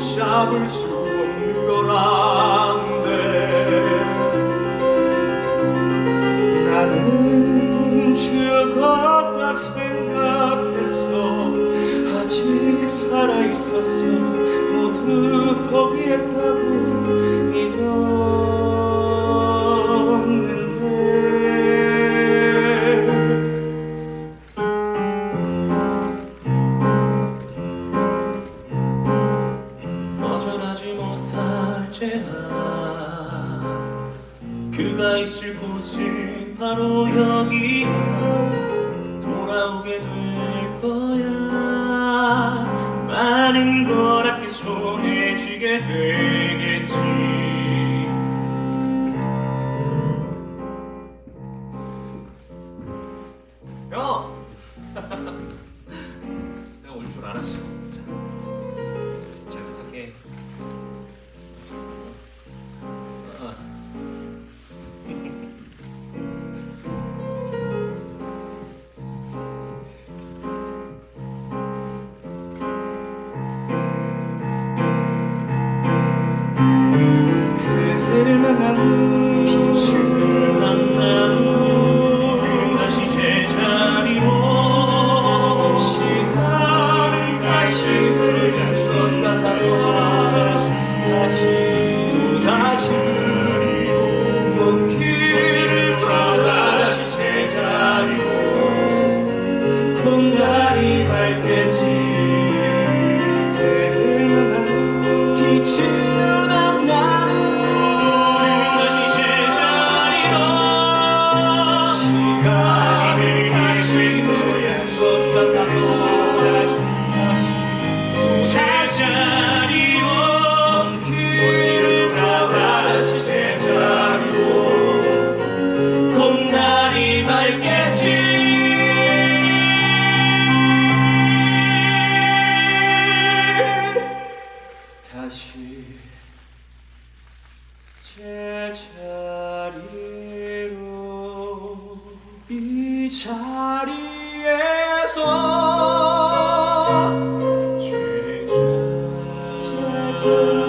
붙잡을 수 없는 거란데 나는 죽었다 생각했어 아직 살아있었어 모두 포기했다고 그가 있을 곳은 바로 여기야 돌아오게 될 거야. 많은 걸 함께 손에 쥐게 되겠지. 형! 내가 올 줄 알았어 제 자리로 이 자리에서 제자리